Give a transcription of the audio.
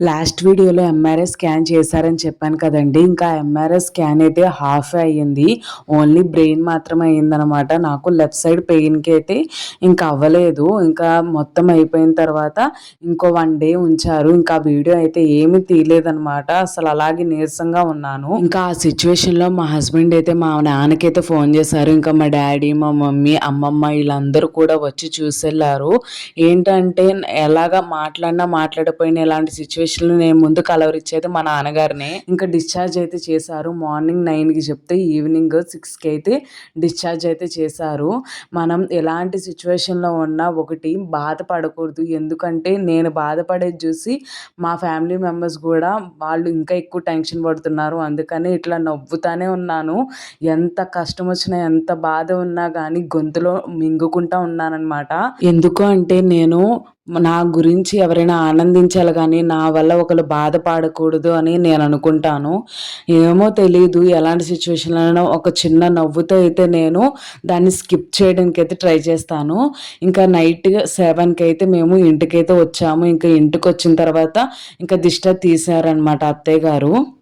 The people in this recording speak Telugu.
లాస్ట్ వీడియోలో ఎంఆర్ఐ స్కాన్ చేశారని చెప్పాను కదండి. ఇంకా ఎంఆర్ఐ స్కాన్ అయితే హాఫ్ అయ్యింది. ఓన్లీ బ్రెయిన్ మాత్రమే అయ్యిందనమాట. నాకు లెఫ్ట్ సైడ్ పెయిన్కి అయితే ఇంకా అవ్వలేదు. ఇంకా మొత్తం అయిపోయిన తర్వాత ఇంకో వన్ డే ఉంచారు. ఇంకా వీడియో అయితే ఏమీ తీయలేదనమాట. అసలు అలాగే నీరసంగా ఉన్నాను. ఇంకా ఆ సిచ్యువేషన్లో మా హస్బెండ్ అయితే మా నాన్నకైతే ఫోన్ చేశారు. ఇంకా మా డాడీ మా మమ్మీ అమ్మమ్మ వీళ్ళందరూ కూడా వచ్చి చూసెళ్ళారు. ఏంటంటే ఎలాగా మాట్లాడినా మాట్లాడపోయినా ఎలాంటి సిచ్యువేషన్ నేను ముందు కలవరిచ్చేది మా నాన్నగారినే. ఇంకా డిశ్చార్జ్ అయితే చేశారు. మార్నింగ్ నైన్కి చెప్తే ఈవినింగ్ సిక్స్కి అయితే డిశ్చార్జ్ అయితే చేశారు. మనం ఎలాంటి సిచ్యువేషన్లో ఉన్నా ఒకటి బాధపడకూడదు. ఎందుకంటే నేను బాధపడేది చూసి మా ఫ్యామిలీ మెంబర్స్ కూడా వాళ్ళు ఇంకా ఎక్కువ టెన్షన్ పడుతున్నారు. అందుకని ఇట్లా నవ్వుతానే ఉన్నాను. ఎంత కష్టం వచ్చినా ఎంత బాధ ఉన్నా కానీ గొంతులో మింగుకుంటా ఉన్నానన్నమాట. ఎందుకు అంటే నేను నా గురించి ఎవరైనా ఆనందించాలి కానీ నా వల్ల ఒకరు బాధపడకూడదు అని నేను అనుకుంటాను. ఏమో తెలియదు ఎలాంటి సిచ్యువేషన్లో ఒక చిన్న నవ్వుతో అయితే నేను దాన్ని స్కిప్ చేయడానికి అయితే ట్రై చేస్తాను. ఇంకా నైట్ సెవెన్కి అయితే మేము ఇంటికైతే వచ్చాము. ఇంకా ఇంటికి వచ్చిన తర్వాత ఇంకా దిష్ట తీసారనమాట అత్తయ్య గారు.